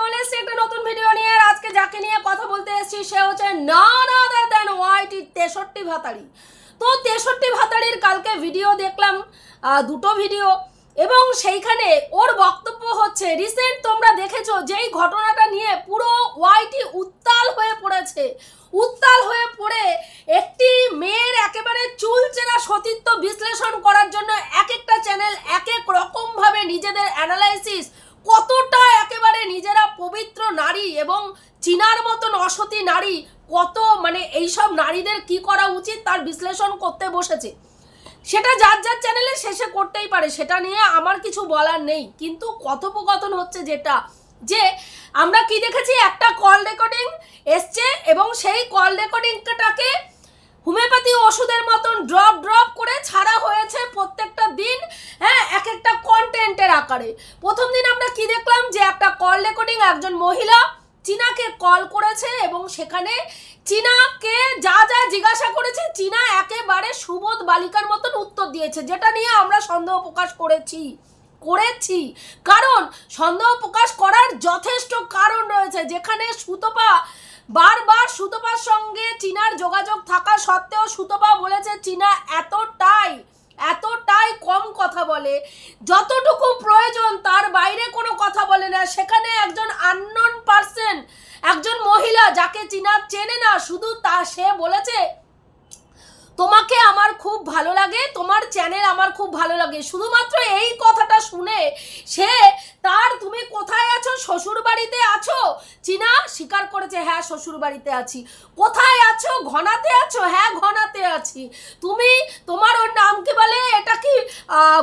চলে এসেছি একটা নতুন ভিডিও নিয়ে। আজকে যাকে নিয়ে কথা বলতে এসেছি, সে হচ্ছে না না দেন ওয়াইটি তেষট্টি ভাতারি তো তেষট্টি ভাতারির কালকে ভিডিও দেখলাম দুটো ভিডিও এবং সেইখানে ওর বক্তব্য হচ্ছে, রিসেন্ট তোমরা দেখেছ যেই ঘটনাটা নিয়ে পুরো ওয়াইটি উত্তাল হয়ে পড়েছে। উত্তাল হয়ে পড়ে একটি মেয়ের একেবারে চুলচেরা সতীত্ব বিশ্লেষণ করার জন্য এক একটা চ্যানেল এক এক রকমভাবে নিজেদের অ্যানালাইসিস কতটা একেবারে নিজেরা পবিত্র নারী এবং চিনার মতন অসতী নারী, কত মানে এইসব নারীদের কি করা উচিত তার বিশ্লেষণ করতে বসেছে। সেটা যার যার চ্যানেলে শেষে করতেই পারে, সেটা নিয়ে আমার কিছু বলার নেই। কিন্তু কথোপকথন হচ্ছে যেটা, যে আমরা কি দেখেছি, একটা কল রেকর্ডিং এসছে এবং সেই কল রেকর্ডিংটাকে হোমিওপ্যাথি ওষুধের মতন ড্রপ ড্রপ করে ছাড়া হয়েছে প্রত্যেকটা দিন হ্যাঁ এক একটা কন্টেন্টের আকারে। প্রথম দিন আমরা কি দেখলাম? যে একটা কল রেকর্ডিং একজন মহিলা চীনাকে কল করেছে এবং সেখানে চীনাকে যা যা জিজ্ঞাসা করেছে, চীনা একেবারে সুবোধ বালিকার মতন উত্তর দিয়েছে, যেটা নিয়ে আমরা সন্দেহ প্রকাশ করেছি করেছি। কারণ সন্দেহ প্রকাশ করার যথেষ্ট কারণ রয়েছে, যেখানে সুতপা বারবার সুতপার সঙ্গে চীনার যোগাযোগ থাকা সত্ত্বেও সুতপা বলেছে চীনা এতটাই এতটাই কম কথা বলে। যতটুকু প্রয়োজন, তার বাইরে কোনো কথা বলে না। সেখানে একজন আননোন পার্সন একজন মহিলা যাকে চীনা চেনে না, শুধু তা সে বলেছে তোমাকে আমার খুব ভালো লাগে, তোমার চ্যানেল আমার খুব ভালো লাগে। শুধুমাত্র এই কথাটা শুনে সে তার তুমি কোথায় আছো? শ্বশুর বাড়িতে আছো? চীনা স্বীকার করেছে হ্যাঁ শ্বশুর বাড়িতে আছি। কোথায় আছো? ঘনাতে আছো? হ্যাঁ ঘনাতে আছি। তুমি তোমার ওর নাম কি বলে? এটা কি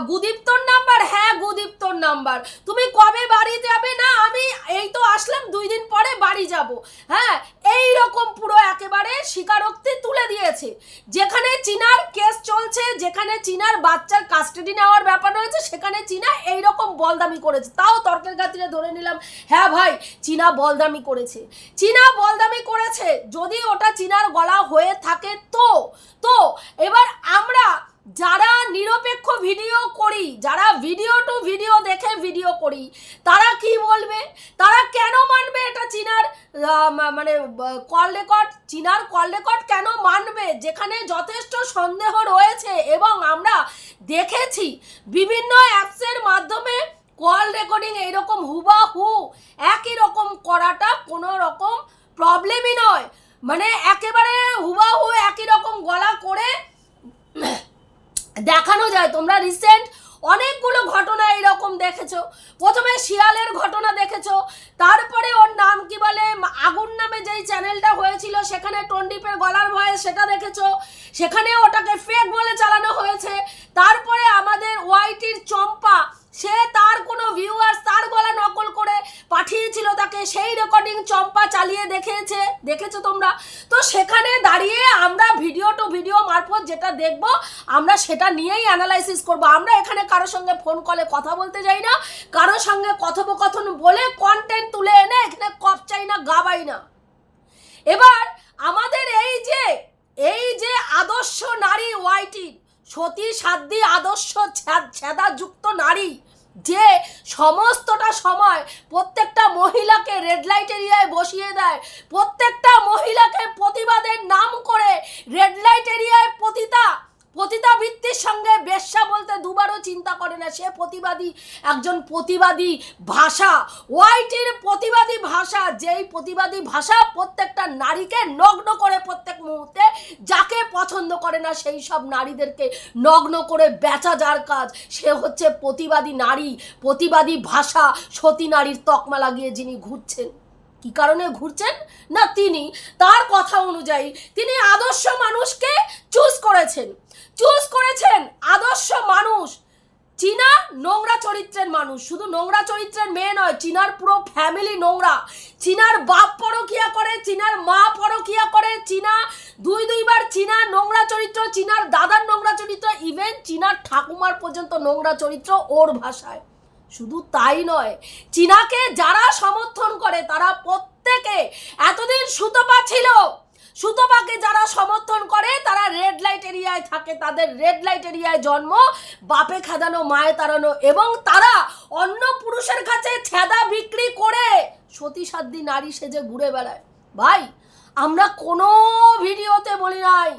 গুদীপ্তর নাম্বার? হ্যাঁ গুদীপ্তর নাম্বার। তুমি কবে বাড়ি যাবে না? আমি এই তো আসলাম, দুই দিন পরে বাড়ি যাব। হ্যাঁ এই রকম পুরো একেবারে স্বীকারোক্তি তুলে দিয়েছে। যেখানে চীনার কেস চলছে, যেখানে চীনার বাচ্চার কাস্টাডি নেওয়ার ব্যাপার রয়েছে, সেখানে চীনা এই রকম বলদামি করেছে। তাও তর্কের খাতিরে ধরে নিলাম হ্যাঁ ভাই, চীনা বলদামি করেছে। চীনা বলদামি করেছে, যদি ওটা চীনার গলা হয়ে থাকে তো তো, এবার আমরা যারা নিরপেক্ষ ভিডিও করি, যারা ভিডিও টু ভিডিও দেখে ভিডিও করি, তারা কি বলবে? তারা কেন মানবে এটা চীনার মানে কল রেকর্ড চীনার কল রেকর্ড কেন মানবে? যেখানে যথেষ্ট সন্দেহ রয়েছে এবং আমরা দেখেছি বিভিন্ন অ্যাপসের মাধ্যমে কল রেকর্ডিং এইরকম হুবাহু, একই রকম করাটা কোনো রকম প্রবলেমই নয়। মানে একেবারে হুবাহু, একই রকম গলা করে দেখানো যায়। তোমরা রিসেন্ট অনেকগুলো ঘটনা এইরকম দেখেছ। প্রথমে শিয়ালের ঘটনা দেখেছ। তারপরে ওর নাম কি বলে? আগুন নামে যেই চ্যানেলটা হয়েছিল, সেখানে টন্ডিপের গলার ভয়ে সেটা দেখেছ। সেখানে ওটাকে ফেক বলে চালানো হয়েছে। তারপরে আমাদের ওয়াইটির চম্পা, সে তার কোনো ভিউয়ার্স তার গলা নকল করে পাঠিয়েছিল তাকে সেই রেকর্ডিং চম্পা চালিয়ে দেখিয়েছে, দেখেছ তোমরা? তো সেখানে দাঁড়িয়ে আমরা ভিডিও টু ভিডিও মারফত যেটা দেখব, আমরা সেটা নিয়েই অ্যানালাইসিস করব। আমরা এখানে কারোর সঙ্গে ফোন কলে কথা বলতে যাই না, কারোর সঙ্গে কথোপকথন বলে কন্টেন্ট তুলে এনে এখানে কপ চাই না গাবাই না। এবার আমাদের এই যে এই যে আদর্শ নারী ওয়াইটি সতী সাধ্যী আদর্শ ছ্যাদ- ছেদাযুক্ত নারী যে সমস্তটা সময় প্রত্যেকটা মহিলাকে রেড লাইট এরিয়ায় বসিয়ে দেয়, প্রত্যেকটা মহিলাকে প্রতিবাদের নাম করে রেড লাইট এরিয়ায় পতিতা পতিতা বৃত্তির সঙ্গে বেশ্যা বলতে দুবারও চিন্তা করে না। সে প্রতিবাদী, একজন প্রতিবাদী ভাষা। ওয়াইটির প্রতিবাদী ভাষা, যেই প্রতিবাদী ভাষা প্রত্যেকটা নারীকে নগ্ন করে প্রত্যেক মুহূর্তে, যাকে পছন্দ করে না সেই সব নারীদেরকে নগ্ন করে বেচা যার কাজ, সে হচ্ছে প্রতিবাদী নারী, প্রতিবাদী ভাষা, সতী নারীর তকমা লাগিয়ে যিনি ঘুরছেন। কি কারণে ঘুরছেন? না, তিনি। তার কথা অনুযায়ী তিনি আদর্শ মানুষকে চুজ করেছেন। চুজ করেছেন আদর্শ মানুষ। চীনা নোংরা চরিত্রের মানুষ। শুধু নোংরা চরিত্রের মেয়ে নয়, চীনার পুরো ফ্যামিলি নোংরা। চীনার বাপ পরকিয়া করে, চীনার মা পরকিয়া করে, চীনা দুই দুইবার চীনা নোংরা চরিত্র, চীনার দাদার নোংরা চরিত্র ইভেন চীনার ঠাকুমার পর্যন্ত নোংরা চরিত্র ওর ভাষায়। শুধু তাই নয়, চীনাকে যারা সমর্থন করে, তারা প্রত্যেকে এতদিন সুতপা ছিল। সুতপাকে যারা সমর্থন করে, তারা রেড লাইট এরিয়ায় থাকে। তাদের রেড লাইট এরিয়ায় জন্ম, বাপে খাদানো, মায়ে তাড়ানো এবং তারা অন্য পুরুষের কাছে ছেদা বিক্রি করে সতী নারী সেজে ঘুরে বেড়ায়। ভাই, আমরা কোনো ভিডিওতে বলি নাই।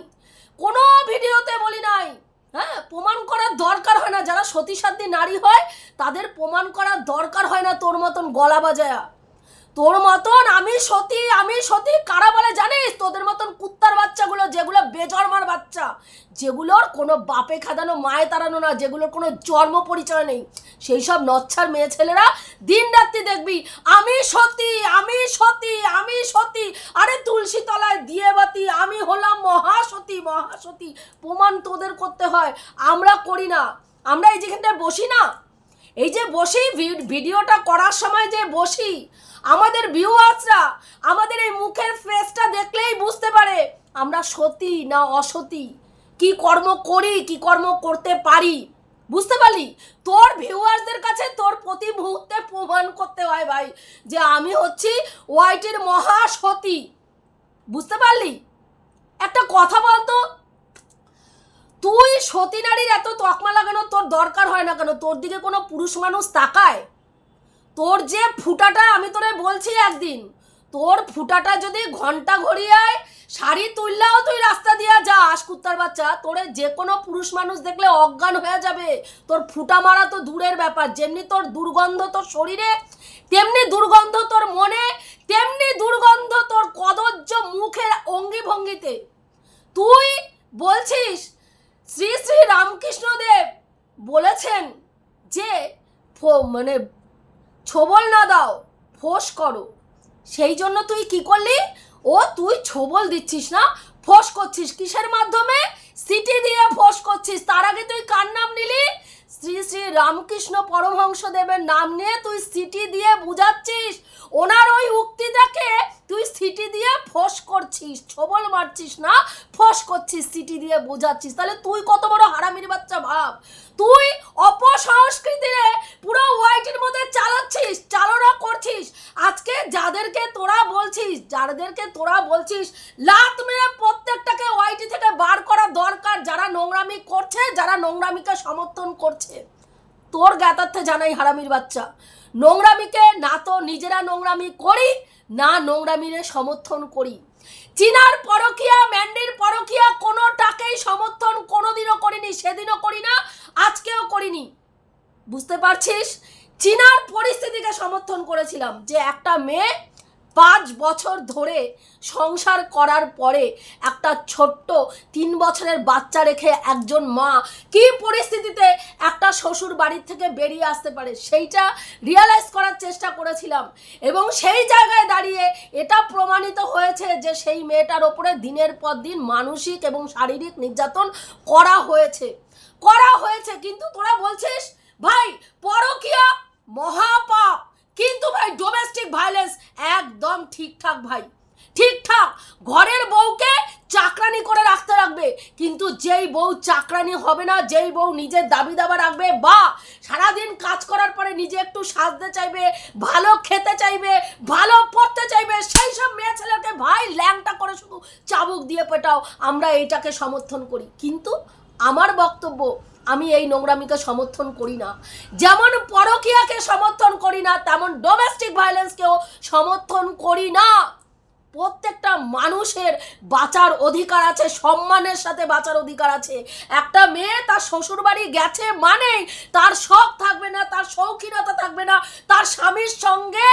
কোনো ভিডিওতে বলি নাই। হ্যাঁ প্রমাণ করার দরকার হয় না। যারা সতী সাধ্যী নারী হয়, তাদের প্রমাণ করার দরকার হয় না তোর মতন গলা বাজায়া। তোর মতন আমি সতী আমি সতী, কারা বলে জানিস? তোদের মতন কুত্তার বাচ্চাগুলো, যেগুলো বেজন্মার বাচ্চা, যেগুলোর কোনো বাপে খাদানো, মায়ে তাড়ানো না, যেগুলোর কোনো জন্ম পরিচয় নেই, সেই সব নচ্ছার মেয়ে ছেলেরা দিন রাত্রি দেখবি, আমি সতী আমি সতী আমি সতী, আরে তুলসী তলায় দিয়ে বাতি আমি হলাম মহাসতী মহাসতী, প্রমাণ তোদের করতে হয়, আমরা করি না, আমরা এই যেখানটায় বসি না, এই যে বসি ভিডিওটা করার সময় যে বসি আমাদের ভিউয়ার্সরা আমাদের এই মুখের ফেসটা দেখলেই বুঝতে পারে আমরা সতী না অসতী। কি কর্ম করি, কি কর্ম করতে পারি? বুঝতে পারলি? তোর ভিউয়ার্সদের কাছে তোর প্রতি মুহূর্তে প্রমাণ করতে হয় ভাই, যে আমি হচ্ছি ওয়াইটির মহাসতী। বুঝতে পারলি? একটা কথা বলতো, তুই সতী নারীর এত তকমা লাগানো তোর দরকার হয় না কেন? তোর দিকে কোনো পুরুষ মানুষ তাকায়? তোর যে ফুটাটা আমি তোরে বলছি একদিন, তোর ফুটাটা যদি ঘণ্টা ঘড়িয়ায় শাড়ি তুললেও তুই রাস্তা দিয়ে যাস কুত্তার বাচ্চা। তোরে যে কোনো পুরুষ মানুষ দেখলে অজ্ঞান হয়ে যাবে। তোর ফুটা মারা তো দূরের ব্যাপার, যেমনি তোর দুর্গন্ধ তোর শরীরে, তেমনি দুর্গন্ধ তোর মনে, তেমনি দুর্গন্ধ তোর কদর্য মুখের অঙ্গি ভঙ্গিতে তুই বলছিস, শ্রী শ্রী রামকৃষ্ণদেব বলেছেন যে মানে ছোবল না দাও, ফোঁস করো। সেই জন্য তুই কি করলি? ও, তুই ছোবল দিচ্ছিস না, ফোঁস করছিস। কিসের মাধ্যমে? সিটি দিয়ে ফোঁস করছিস। তার আগে তুই কার নাম নিলি? শ্রী শ্রী রামকৃষ্ণ পরমহংস দেবের নাম নিয়ে তুই সিটি দিয়ে বুঝাচ্ছিস। ওনার ওই উক্তিটাকে তুই সিটি দিয়ে ফোঁস করছিস, ছবল মারছিস না? ফোঁস করছিস সিটি দিয়ে, বোঝাচ্ছিস। তাহলে তুই কত বড় হারামির বাচ্চা ভাব? তুই অপসংস্কৃতিরে পুরো হোয়াইটের মধ্যে চালাচ্ছিস, চালনা করছিস। আজকে যাদেরকে তোরা বলছিস, যাদেরকে তোরা বলছিস, লাত মেরে প্রত্যেকটাকে ওয়াইটি থেকে বার করা দরকার। যারা নোংরামি করছে, যারা নোংরামিকে সমর্থন করছে। তোর জ্ঞাতার্থে জানাই হারামির বাচ্চা। নোংরামিকে না তো নিজেরা নোংরামি করি না নোংরামিরে সমর্থন করি। চীনার পরকিয়া, ম্যান্ডির পরকিয়া কোনোটাকেই সমর্থন কোনোদিনও করিনি, সেদিনও করি না আজকেও করিনি। বুঝতে পারছিস? চীনার পরিস্থিতিকে সমর্থন করেছিলাম যে একটা মেয়ে পাঁচ বছর ধরে সংসার করার পরে একটা ছোট্ট তিন বছরের বাচ্চা রেখে একজন মা কি পরিস্থিতিতে একটা শ্বশুর বাড়ির থেকে বেরিয়ে আসতে পারে সেইটা রিয়ালাইজ করার চেষ্টা করেছিলাম। এবং সেই জায়গায় দাঁড়িয়ে এটা প্রমাণিত হয়েছে যে সেই মেয়েটার ওপরে দিনের পর দিন মানসিক এবং শারীরিক নির্যাতন করা হয়েছে। করা হয়েছে, কিন্তু তোরা বলছিস, ভাই, পরকিয়া মহাপাপ। কিন্তু ভাই ডোমেস্টিক ভায়োলেন্স একদম ঠিকঠাক ভাই। ঠিকঠাক। ঘরের বউকে চাকরানি করে রাখতে রাখবে। কিন্তু যেই বউ চাকরানি হবে না, যেই বউ নিজের দাবি দাবা রাখবে, বা সারাদিন কাজ করার পরে নিজে একটু সাজতে চাইবে, ভালো খেতে চাইবে, ভালো পড়তে চাইবে, সেই সব মেয়ে ছেলেকে ভাই ল্যাংটা করে শুধু চাবুক দিয়ে পেটাও। আমরা এইটাকে সমর্থন করি। কিন্তু আমার বক্তব্য আমি এই নোংরামিকে সমর্থন করি না। যেমন পরকিয়াকে সমর্থন করি না, তেমন ডোমেস্টিক ভায়োলেন্সকেও সমর্থন করি না। প্রত্যেকটা মানুষের বাঁচার অধিকার আছে, সম্মানের সাথে বাঁচার অধিকার আছে। একটা মেয়ে তার শ্বশুর বাড়ি গেছে মানেই তার শখ থাকবে না, তার শৌখিনতা থাকবে না, তার স্বামীর সঙ্গে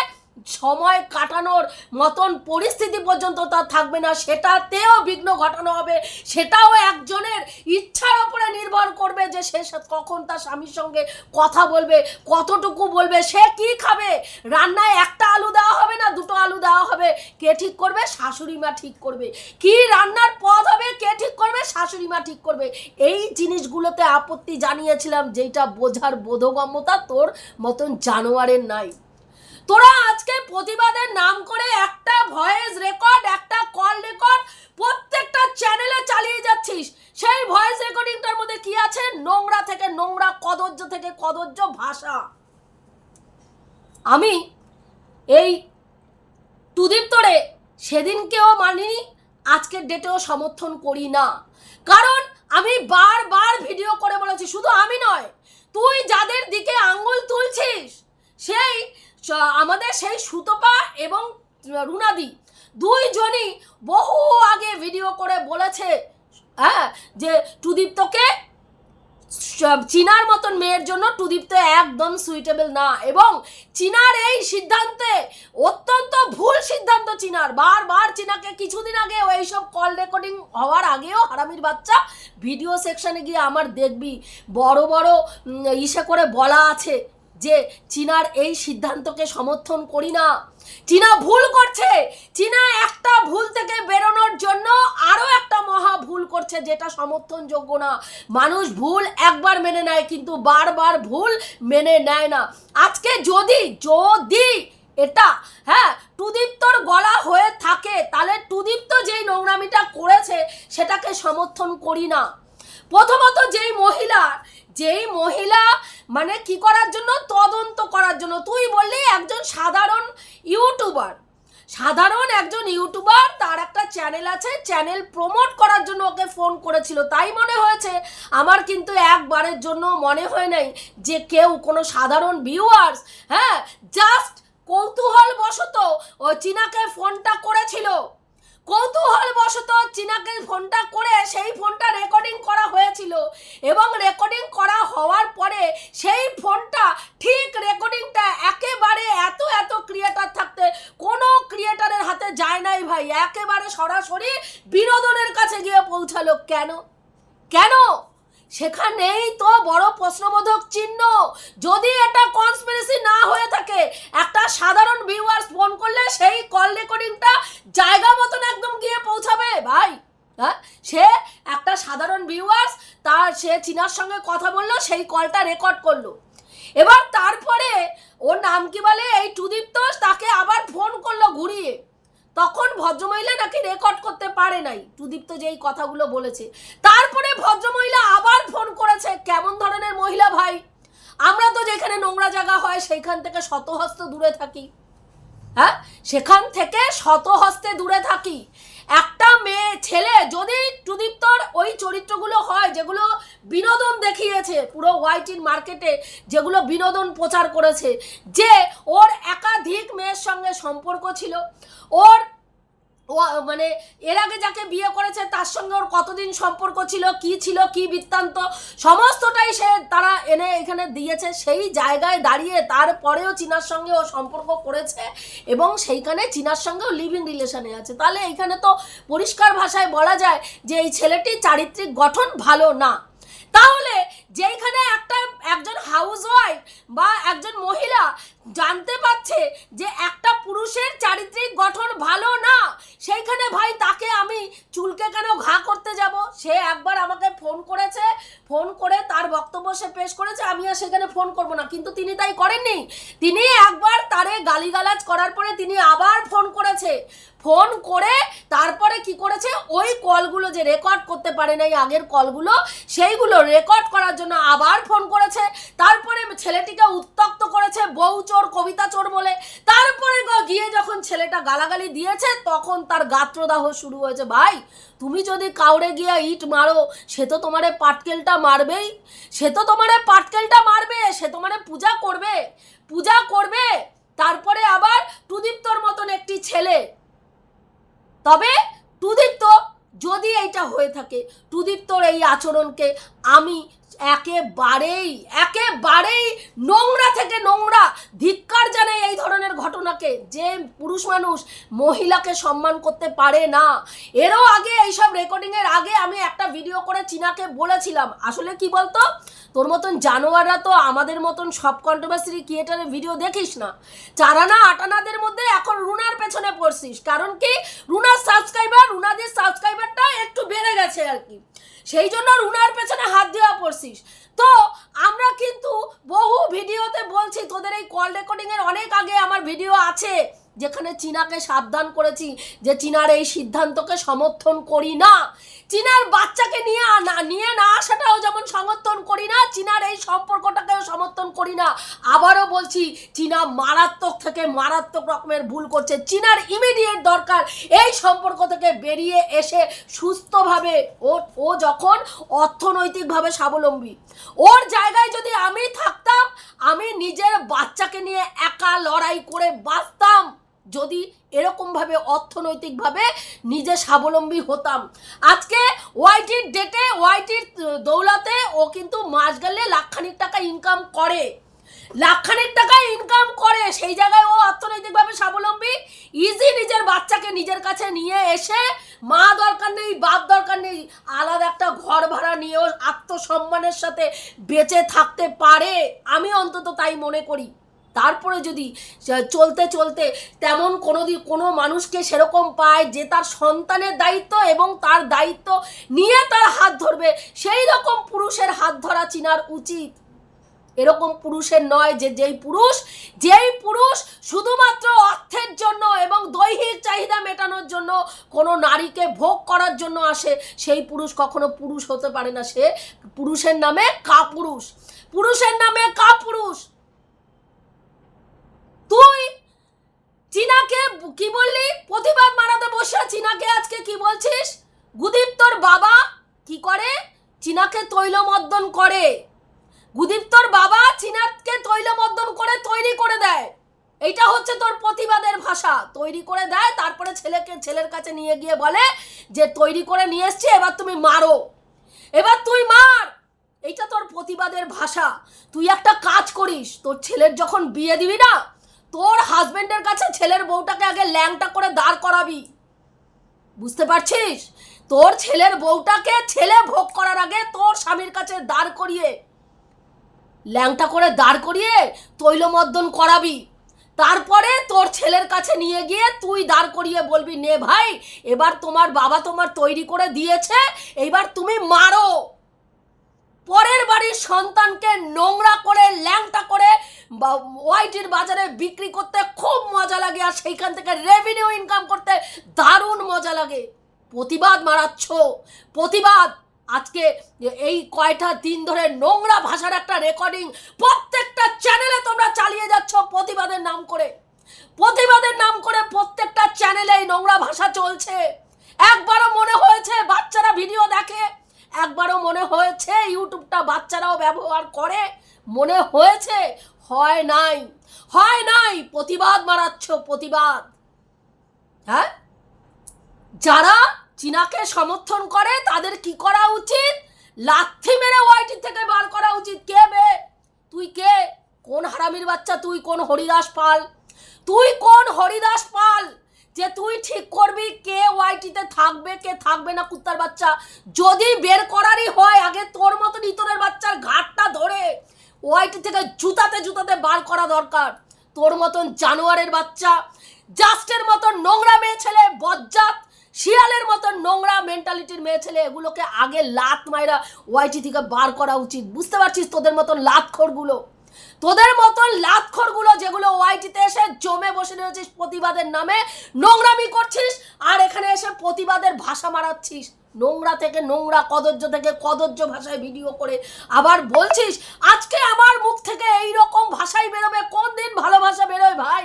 সময় কাটানোর মতন পরিস্থিতি পর্যন্ত তার থাকবে না। সেটাতেও বিঘ্ন ঘটানো হবে। সেটাও একজনের ইচ্ছার উপরে নির্ভর করবে যে সে কখন তার স্বামীর সঙ্গে কথা বলবে, কতটুকু বলবে, সে কি খাবে? রান্নায় একটা আলু দেওয়া হবে না, দুটো আলু দেওয়া হবে? কে ঠিক করবে? শাশুড়ি মা ঠিক করবে। কি রান্নার পদ হবে? কে ঠিক করবে? শাশুড়ি মা ঠিক করবে। এই জিনিসগুলোতে আপত্তি জানিয়েছিলাম যেটা বোঝার বোধগম্যতা তোর মতন জানোয়ারের নাই। তোরা আজকে প্রতিবাদের নাম করে একটা ভয়েস রেকর্ড একটা কল রেকর্ড প্রত্যেকটা চ্যানেলে চালিয়ে যাচ্ছিস। সেই ভয়েস রেকর্ডিংটার মধ্যে কি আছে? নোংরা থেকে নোংরা কদর্য থেকে কদর্য ভাষা। আমি এই টুদীপ তোরে সেদিনকেও মানিনি, আজকের ডেটেও সমর্থন করি না। কারণ আমি বারবার ভিডিও করে বলেছি, শুধু আমি নয়, তুই যাদের দিকে আঙ্গুল তুলছিস, সেই আমাদের সেই সুতপা এবং রুনাদি দুইজনই বহু আগে ভিডিও করে বলেছে হ্যাঁ যে টুদীপ্তকে চীনার মতন মেয়ের জন্য টুদীপ্ত একদম সুইটেবল না এবং চীনার এই সিদ্ধান্তে অত্যন্ত ভুল সিদ্ধান্ত চীনার। বারবার চীনাকে কিছুদিন আগে এইসব কল রেকর্ডিং হওয়ার আগেও হারামির বাচ্চা ভিডিও সেকশনে গিয়ে আমার দেখবি। বড় বড় ইসে করে বলা আছে। যে চীনার এই সিদ্ধান্তকে সমর্থন করি না। চীনা ভুল করছে। চীনা একটা ভুল থেকে বেরোনোর জন্য আরও একটা মহা ভুল করছে যেটা সমর্থনযোগ্য না। মানুষ ভুল একবার মেনে নেয়, কিন্তু বারবার ভুল মেনে নেয় না। আজকে যদি যদি এটা হ্যাঁ টুদীপ্তর গলা হয়ে থাকে, তাহলে টুদীপ্ত যেই নোংরামিটা করেছে, সেটাকে সমর্থন করি না। প্রথমত যেই মহিলা যেই মহিলা মানে কি করার জন্য? তদন্ত করার জন্য। তুই বললি একজন সাধারণ ইউটিউবার। সাধারণ একজন ইউটিউবার, তার একটা চ্যানেল আছে, চ্যানেল প্রমোট করার জন্য ওকে ফোন করেছিল। তাই মনে হয়েছে, আমার কিন্তু একবারের জন্য মনে হয় নাই যে কেউ কোনো সাধারণ ভিউয়ার্স হ্যাঁ জাস্ট কৌতূহল বশত ও চীনাকে ফোনটা করেছিল। কৌতূহল বশত চীনাকে ফোনটা করে সেই ফোনটা রেকর্ডিং করা হয়েছিল এবং রেকর্ডিং সেই ফোনটা ঠিক রেকর্ডিংটা একেবারে এত এত ক্রিয়েটার থাকতে কোনো ক্রিয়েটারের হাতে যায় নাই ভাই। একেবারে সরাসরি বিনোদনের কাছে গিয়ে পৌঁছালো। কেন? কেন? সেখানেই তো বড় প্রশ্নবোধক চিহ্ন। যদি এটা কনস্পিরেসি না হয়ে থাকে, একটা সাধারণ ভিউয়ার্স ফোন করলে সেই কল রেকর্ডিংটা জায়গা মতন একদম গিয়ে পৌঁছাবে। ভাই হ্যাঁ? সে একটা সাধারণ ভিউয়ার্স তার সে চীনার সঙ্গে কথা বলল, সেই কলটা রেকর্ড করল। এবার তারপরে ওর নাম কি বলে? এই টুদীপ্ত তাকে আবার ফোন করল ঘুরিয়ে। তখন ভদ্রমহিলা নাকি রেকর্ড করতে পারে নাই। টুদীপ্ত যেই কথাগুলো বলেছে। তারপরে ভদ্রমহিলা আবার ফোন করেছে, কেমন ধরনের মহিলা ভাই? আমরা তো যেখানে নোংরা জায়গা হয়, সেইখান থেকে শতহস্ত দূরে থাকি। হ্যাঁ? সেখান থেকে শতহস্তে দূরে থাকি। একটা মেয়ে, ছেলে যদি টুদীপ্তর ওই চরিত্রগুলো হয়, যেগুলো বিনোদন দেখিয়েছে পুরো হোয়াইট ইন মার্কেটে যেগুলো বিনোদন প্রচার করেছে, যে ওর একাধিক মেয়ের সঙ্গে সম্পর্ক ছিল, ওর ও মানে এর আগে যাকে বিয়ে করেছে তার সঙ্গে ওর কতদিন সম্পর্ক ছিল, কি ছিল, কি বৃত্তান্ত, সমস্তটাই সে তারা এনে এখানে দিয়েছে। সেই জায়গায় দাঁড়িয়ে তারপরেও চীনার সঙ্গে ও সম্পর্ক করেছে এবং সেইখানে চীনার সঙ্গেও লিভিং রিলেশনে আছে। তাহলে এখানে তো পরিষ্কার ভাষায় বলা যায় যে এই ছেলেটির চারিত্রিক গঠন ভালো না। তাহলে যেইখানে একটা, একজন হাউস ওয়াইফ বা একজন মহিলা জানতে পারছে যে একটা পুরুষের চারিত্রিক গঠন ভালো না। সেইখানে ভাই তাকে আমি চুলকে কেন ঘা করতে যাব? সে একবার আমাকে ফোন করেছে, ফোন করে তার বক্তব্য সে পেশ করেছে, আমি আর সেখানে ফোন করব না। কিন্তু তিনি তাই করেননি। তিনি একবার তারে গালিগালাজ করার পরে তিনি আবার ফোন করেছে। ফোন করে তারপরে কি করেছে? ওই কলগুলো যে রেকর্ড করতে পারে নাই আগের কলগুলো, সেইগুলো রেকর্ড করার জন্য আবার ফোন করেছে। তারপরে ছেলেটিকে উত্তক্ত করেছে, বউ চোর, কবিতা চোর বলে। তারপরে গিয়ে যখন ছেলেটা গালাগালি দিয়েছে, তখন তার গাত্রদাহ শুরু হয়েছে। ভাই, তুমি যদি কাউরে গিয়া ইট মারো, সে তো তোমারে পাটকেলটা মারবেই। সে তো তোমারে পাটকেলটা মারবে, সে তোমারে পূজা করবে। পূজা করবে। তারপরে আবার টুদীপ্তর মতন একটি ছেলে তবে টুদীপ্ত যদি এইটা হয়ে থাকে টুদীপ্তর এই আচরণকে আমি একেবারেই একেবারেই নোংরা থেকে নোংরা ধিক্কার জানাই এই ধরনের ঘটনাকে। যে পুরুষ মানুষ মহিলাকে সম্মান করতে পারে না। এরও আগে এইসব রেকর্ডিংয়ের আগে আমি একটা ভিডিও করে চীনাকে বলেছিলাম। আসলে কি বলতো? তোর মতন জানোয়াররা তো আমাদের মতন সব কন্ট্রোভার্সি ক্রিয়েটারের ভিডিও দেখিস না। চারানা আটানাদের মধ্যে এখন রুনার পেছনে পড়ছিস। কারণ কি? রুনার সাবস্ক্রাইবার রুনাদের সাবস্ক্রাইবারটা একটু বেড়ে গেছে আর কি। সেই জন্য রুনার পেছনে হাত দেওয়া পড়ছিস তো আমরা কিন্তু বহু ভিডিওতে বলছি, তোদের এই কল রেকর্ডিংয়ের অনেক আগে আমার ভিডিও আছে। যেখানে চীনাকে সাবধান করেছি যে চীনার এই সিদ্ধান্তকে সমর্থন করি না। চীনার বাচ্চাকে নিয়ে আনা, নিয়ে না আসাটাও যেমন সমর্থন করি না, চীনার এই সম্পর্কটাকেও সমর্থন করি না। আবারও বলছি, চীনা মারাত্মক থেকে মারাত্মক রকমের ভুল করছে। চীনার ইমিডিয়েট দরকার এই সম্পর্ক থেকে বেরিয়ে এসে সুস্থভাবে ও ও যখন অর্থনৈতিকভাবে স্বাবলম্বী, ওর জায়গায় যদি আমি থাকতাম, আমি নিজের বাচ্চাকে নিয়ে একা লড়াই করে বাঁচতাম। যদি এরকমভাবে অর্থনৈতিকভাবে নিজে স্বাবলম্বী হতাম। আজকে ওয়াইটির ডেটে ওয়াইটির দৌলাতে ও কিন্তু মাস গেলে লাখখানিক টাকা ইনকাম করে। লাখখানিক টাকা ইনকাম করে। সেই জায়গায় ও অর্থনৈতিকভাবে স্বাবলম্বী। ইজি নিজের বাচ্চাকে নিজের কাছে নিয়ে এসে মা দরকার নেই, বাপ দরকার নেই, আলাদা একটা ঘর ভাড়া নিয়েও আত্মসম্মানের সাথে বেঁচে থাকতে পারে। আমি অন্তত তাই মনে করি। তারপরে যদি চলতে চলতে তেমন কোনো কোনো মানুষকে সেরকম পায় যে তার সন্তানের দায়িত্ব এবং তার দায়িত্ব নিয়ে তার হাত ধরবে, সেই রকম পুরুষের হাত ধরা চিনার উচিত। এরকম পুরুষের নয় যে যেই পুরুষ যেই পুরুষ শুধুমাত্র অর্থের জন্য এবং দৈহিক চাহিদা মেটানোর জন্য কোনো নারীকে ভোগ করার জন্য আসে, সেই পুরুষ কখনো পুরুষ হতে পারে না। সে পুরুষের নামে কাপুরুষ। পুরুষের নামে কাপুরুষ। তুই চীনাকে কি বললি? প্রতিবাদ মারাতে বসে চীনাকে আজকে কি বলছিস? গুদীপ তোর বাবা কি করে? চীনাকে তৈলমর্দন করে। গুদীপ তোর বাবা চীনাকে তৈলমর্দন করে তৈরি করে দেয়। এইটা হচ্ছে তোর প্রতিবাদের ভাষা। তৈরি করে দেয়, তারপরে ছেলেকে, ছেলের কাছে নিয়ে গিয়ে বলে যে, তৈরি করে নিয়ে এসছি, এবার তুমি মারো। এবার তুই মার! এইটা তোর প্রতিবাদের ভাষা। তুই একটা কাজ করিস। তোর ছেলের যখন বিয়ে দিবি না তোর হাজবেন্ডের কাছে ছেলের বউটাকে আগে ল্যাংটা করে দাঁড় করাবি। বুঝতে পারছিস? তোর ছেলের বউটাকে ছেলে ভোগ করার আগে তোর স্বামীর কাছে দাঁড় করিয়ে, ল্যাংটা করে দাঁড় করিয়ে তৈলমর্দন করাবি। তারপরে তোর ছেলের কাছে নিয়ে গিয়ে তুই দাঁড় করিয়ে বলবি, নে ভাই, এবার তোমার বাবা তোমার তৈরি করে দিয়েছে এইবার তুমি মারো। পরের বাড়ির সন্তানকে নোংরা করে, ল্যাংটা করে ওয়াইটির বাজারে বিক্রি করতে খুব মজা লাগে আর সেইখান থেকে রেভিনিউ ইনকাম করতে দারুণ মজা লাগে। প্রতিবাদ মারাচ্ছ। প্রতিবাদ! আজকে এই কয়টা দিন ধরে নোংরা ভাষার একটা রেকর্ডিং প্রত্যেকটা চ্যানেলে তোমরা চালিয়ে যাচ্ছ প্রতিবাদের নাম করে। প্রতিবাদের নাম করে প্রত্যেকটা চ্যানেলে এই নোংরা ভাষা চলছে। একবারও মনে হয়েছে, বাচ্চারা ভিডিও দেখে। একবারও মনে হয়েছে ইউটিউবটা বাচ্চারাও ব্যবহার করে, মনে হয়েছে, হয় নাই হয় নাই, প্রতিবাদ মারাচ্ছ, প্রতিবাদ। হ্যাঁ? যারা চীনাকে সমর্থন করে, তাদের কি করা উচিত? লাথি মেরে ওয়াইটি থেকে বার করা উচিত। কে বে? তুই কে? কোন হারামির বাচ্চা, তুই কোন হরিদাস পাল? তুই কোন হরিদাস পাল? যে তুই ঠিক করবি, কে ওয়াইটিতে থাকবে, কে থাকবে না কুত্তার বাচ্চা। যদি বের করারই হয়, আগে তোর মতন ইতরের বাচ্চার ঘাটটা ধরে। ওয়াইটি থেকে জুতাতে জুতাতে বার করা দরকার। তোর মতন জানোয়ারের বাচ্চা, জাস্টের মতন নোংরা মেয়ে ছেলে, বজ্জাত, শিয়ালের মতন নোংরা মেন্টালিটির মেয়ে ছেলে, এগুলোকে আগে লাত মাইরা ওয়াইটি থেকে বার করা উচিত। বুঝতে পারছিস তোদের মতন লাতখোরগুলো? তোদের মতন লাতখোরগুলো যেগুলো ওয়াইটিতে এসে জমে বসে রয়েছিস প্রতিবাদের নামে, নোংরামি করছিস আর এখানে এসে প্রতিবাদের ভাষা মারাচ্ছিস। নোংরা থেকে নোংরা, কদর্য থেকে কদর্য ভাষায় ভিডিও করে আবার বলছিস, আজকে আমার মুখ থেকে এই রকম ভাষাই বেরোবে, কোন দিন ভালো ভাষা বেরোয় ভাই?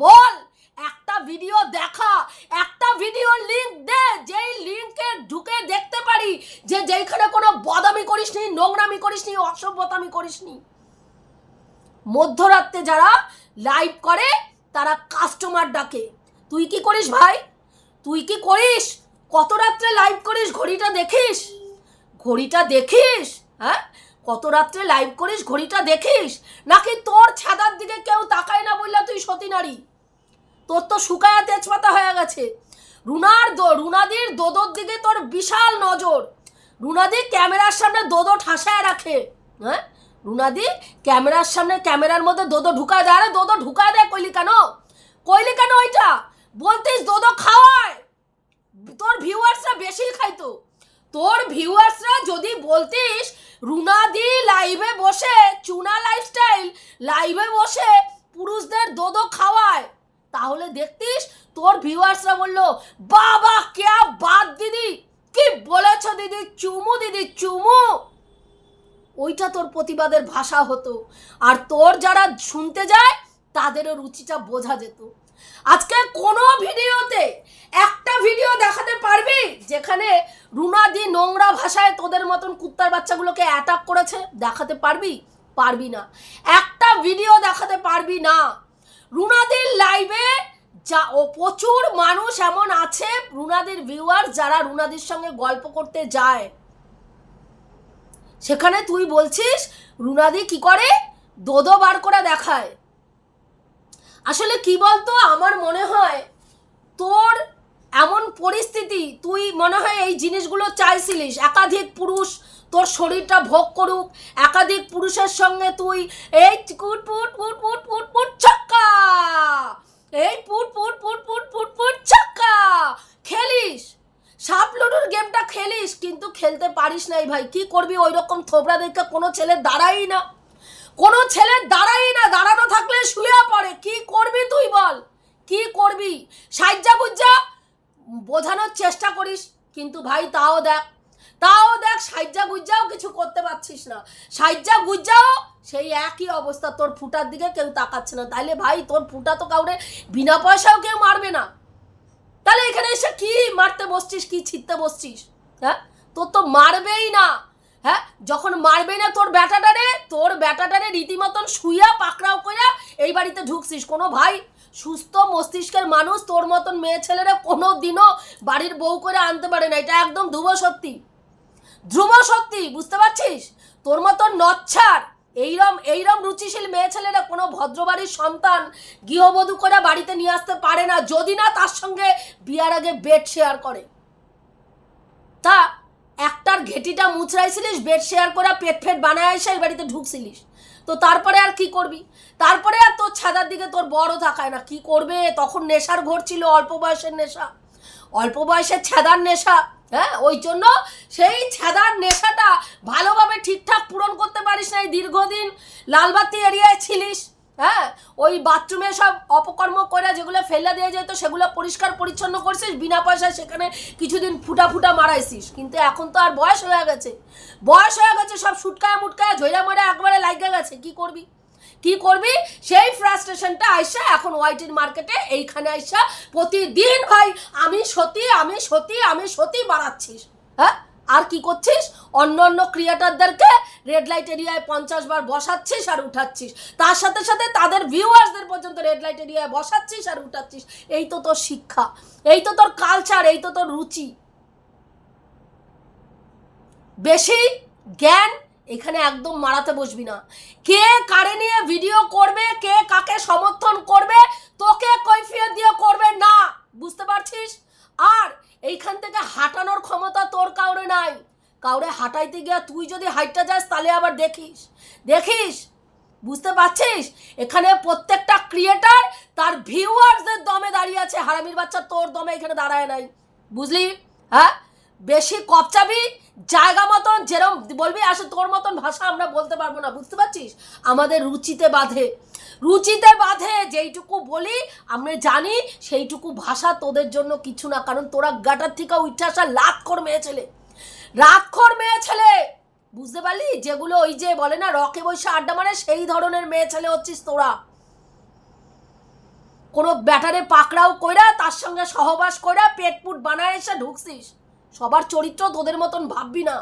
বল, একটা ভিডিও দেখা, একটা ভিডিও লিংক দে, যেই লিংকে ঢুকে দেখতে পারি যে যেইখানে কোনো বদামি করিসনি, নোংরামি করিসনি, অসভ্যতামি করিসনি। মধ্যরাত্রে যারা লাইভ করে, তারা কাস্টমার ডাকে। তুই কি করিস ভাই? তুই কি করিস? কত রাত্রে লাইভ করিস? ঘড়িটা দেখিস? ঘড়িটা দেখিস? হ্যাঁ? কত রাত্রে লাইভ করিস? ঘড়িটা দেখিস? নাকি তোর ছাদার দিকে কেউ তাকায় না বললে তুই সতী নারী? তোর তো শুকায়া তেজপাতা হয়ে গেছে। রুনার দো- রুনাদির দোদোর দিকে তোর বিশাল নজর। রুনাদি ক্যামেরার সামনে দোদো ঠাসায় রাখে। হ্যাঁ? রুনাদি, ক্যামেরার সামনে ক্যামেরার মধ্যে দোদো ঢুকা দেয়। আরে দোদো ঢুকা দেয় কইলি কেন? কইলি কেন ওইটা? বলতিস দোদো খাওয়ায়। তোর ভিউয়ার্সরা বেশি খাইতো। তোর ভিউয়ার্সরা যদি বলতিস রুনাদি লাইভে বসে, চুনা লাইফস্টাইল লাইভে বসে পুরুষদের দোদো খাওয়ায়, তাহলে দেখতিস তোর ভিউয়ার্সরা বলল, বাবা, কেয়া বাদ দিদি? কি বলেছ দিদি? চুমু দিদি, চুমু। ওইটা তোর প্রতিবাদের ভাষা হতো। আর তোর যারা শুনতে যায়, তাদেরও রুচিটা বোঝা যেত। আজকে কোনো ভিডিওতে একটা ভিডিও দেখাতে পারবি যেখানে রুনাদি নোংরা ভাষায় তোদের মতন কুত্তার বাচ্চাগুলোকে অ্যাটাক করেছে? দেখাতে পারবি? পারবি না। একটা ভিডিও দেখাতে পারবি না। রুনাদির লাইভে যা, ও প্রচুর মানুষ এমন আছে, রুনাদির ভিউয়ার যারা রুনাদির সঙ্গে গল্প করতে যায়। সেখানে তুই বলছিস, রুনাদি কি করে? দোদো বার করে দেখায়। আসলে কি বলতো, আমার মনে হয় তোর এমন পরিস্থিতি, তুই মনে হয় এই জিনিসগুলো চাইছিলিস। একাধিক পুরুষ তোর শরীরটা ভোগ করুক, একাধিক পুরুষের সঙ্গে তুই এই পুট পুট পুট পুট পুট পুট চাক্কা এই পুট পুট পুট পুট পুট পুট চাক্কা খেলিস। সাপ লুডুর গেমটা খেলিস, কিন্তু খেলতে পারিস নাই ভাই। কি করবি? ওই রকম থোবরা দেখে কোনো ছেলে দাঁড়াই না। কোনো ছেলে দাঁড়াই না, দাঁড়ানো থাকলে শুয়ে পড়ে। কি করবি তুই বল? কি করবি? সাজ্জা গুজ্জা বোঝানোর চেষ্টা করিস। কিন্তু ভাই, তাও দেখ। তাও দেখ, সাজ্জা গুজ্জাও কিছু করতে পারছিস না। সাজ্জা গুজ্জাও সেই একই অবস্থা। তোর ফুটার দিকে কেউ তাকাচ্ছে না। তাইলে ভাই, তোর ফুটা তো কাউরে বিনা পয়সাও কেউ মারবে না। তাহলে এখানে এসে কি মারতে বসছিস, কি ছিটতে বসছিস? হ্যাঁ? তোর তো মারবেই না। হ্যাঁ? যখন মারবে না তোর ব্যাটাটারে তোর ব্যাটাটারে রীতিমতন শুইয়া পাকড়াও কইরা এই বাড়িতে ঢুকছিস। কোনো ভাই, সুস্থ মস্তিষ্কের মানুষ তোর মতন মেয়ে ছেলেরা কোনো দিনও বাড়ির বউ করে আনতে পারে না। এটা একদম ধ্রুব সত্যি। ধ্রুব সত্যি, বুঝতে পারছিস? তোর মতন নচ্ছার এইরম এইরম রুচিশীল মেয়ে ছেলেরা কোনো ভদ্রবাড়ির সন্তান গৃহবধূ করে বাড়িতে নিয়ে আসতে পারে না, যদি না তার সঙ্গে বিয়ার আগে বেড শেয়ার করে। তা একটার ঘেটিটা মুচড়াইছিলিস বেড শেয়ার করে, পেট ফেট বানায় এসে এই বাড়িতে ঢুকছিলিস। তো তারপরে আর কি করবি? তারপরে আর তোর ছাদার দিকে তোর বড় থাকায় না। কি করবে? তখন নেশার ঘোর ছিল, অল্প বয়সের নেশা। অল্প বয়সের ছাদার নেশা। হ্যাঁ ওই জন্য সেই ছেদার নেশাটা ভালোভাবে ঠিকঠাক পূরণ করতে পারিস না দীর্ঘদিন লালবাতি এরিয়ায় ছিলিস হ্যাঁ? ওই বাথরুমে সব অপকর্ম করে যেগুলো ফেলে দিয়ে যেত, সেগুলো পরিষ্কার পরিচ্ছন্ন করছিস, বিনা পয়সায় সেখানে কিছুদিন ফুটা ফুটা মারাইছিস। কিন্তু এখন তো আর বয়স হয়ে গেছে, বয়স হয়ে গেছে, সব সুটকায় মুটকায় ঝইরা মরা একবারে লাগে গেছে, কি করবি? কি করবি? সেই ফ্রাস্ট্রেশনটা আইসা এখন ওয়াইটির মার্কেটে এইখানে আইসা প্রতিদিন ভাই, আমি সতী আমি সতী আমি সতী বাড়াচ্ছিস। হ্যাঁ? আর কি করছিস? অন্য অন্য ক্রিয়েটারদেরকে রেড লাইট এরিয়ায় পঞ্চাশ বার বসাচ্ছিস আর উঠাচ্ছিস। তার সাথে সাথে তাদের ভিউয়ার্সদের পর্যন্ত রেড লাইট এরিয়ায় বসাচ্ছিস আর উঠাচ্ছিস। এই তো তোর শিক্ষা, এই তো তোর কালচার এই তো তোর রুচি। বেশি জ্ঞান এখানে একদম মারাতে বসবি না। কে কারে নিয়ে ভিডিও করবে, কে কাকে সমর্থন করবে, তোকে কৈফিয়ত দিয়ে করবে না। বুঝতে পারছিস? আর এইখান থেকে হাঁটানোর ক্ষমতা তোর কাউরে নাই। কাউরে হাঁটাইতে গিয়া তুই যদি হাইটটা যাস, তাহলে আবার দেখিস। দেখিস? বুঝতে পারছিস? এখানে প্রত্যেকটা ক্রিয়েটার তার ভিউয়ার্সদের দমে দাঁড়িয়ে আছে। হারামির বাচ্চা তোর দমে এখানে দাঁড়ায় নাই। বুঝলি? হ্যাঁ? বেশি কপচাবি জায়গা মতন যেরম বলবি, আসে তোর মতন ভাষা আমরা বলতে পারব না, বুঝতে পারছিস? আমাদের রুচিতে বাঁধে। রুচিতে বাঁধে, যেইটুকু বলি, আমরা জানি সেইটুকু ভাষা তোদের জন্য কিছু না, কারণ তোরা গাটার থেকে উঠে আসা লাত কর মেয়ে ছেলে। রাতখর মেয়ে ছেলে! বুঝতে পারলি? যেগুলো ওই যে বলে না, রকে বসে আড্ডা মারে, সেই ধরনের মেয়ে ছেলে হচ্ছিস তোরা। কোনো ব্যাটারে পাকড়াও কইরা, তার সঙ্গে সহবাস কইরা, পেট পুট বানায় এসে ঢুকছিস। সবার চরিত্র তোদের মতন ভাববি না।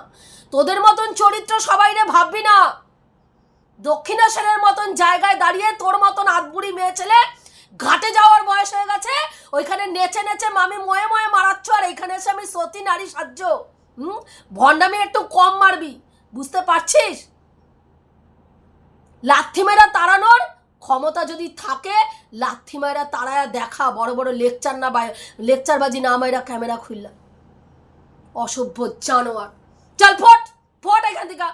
তোদের মতন চরিত্র সবাই রে ভাববি না। দক্ষিণেশ্বরের মতন জায়গায় দাঁড়িয়ে তোর মতন আদবুড়ি মেয়ে ছেলে ঘাটে যাওয়ার বয়স হয়ে গেছে, ওইখানে নেচে নেচে মামি ময়ে ময়ে মারাচ্ছ আর এইখানে এসে আমি সতী নারী সাহায্য হুম? ভণ্ডামি একটু কম মারবি, বুঝতে পারছিস? লাথি মেরা তাড়ানোর ক্ষমতা যদি থাকে, লাথি মায়েরা তাড়ায়া দেখা, বড় বড় লেকচার না বা লেকচার বাজি না মায়েরা ক্যামেরা খুললাম অসভ্য জানোয়ার। চল ফট ফট এখান থেকে।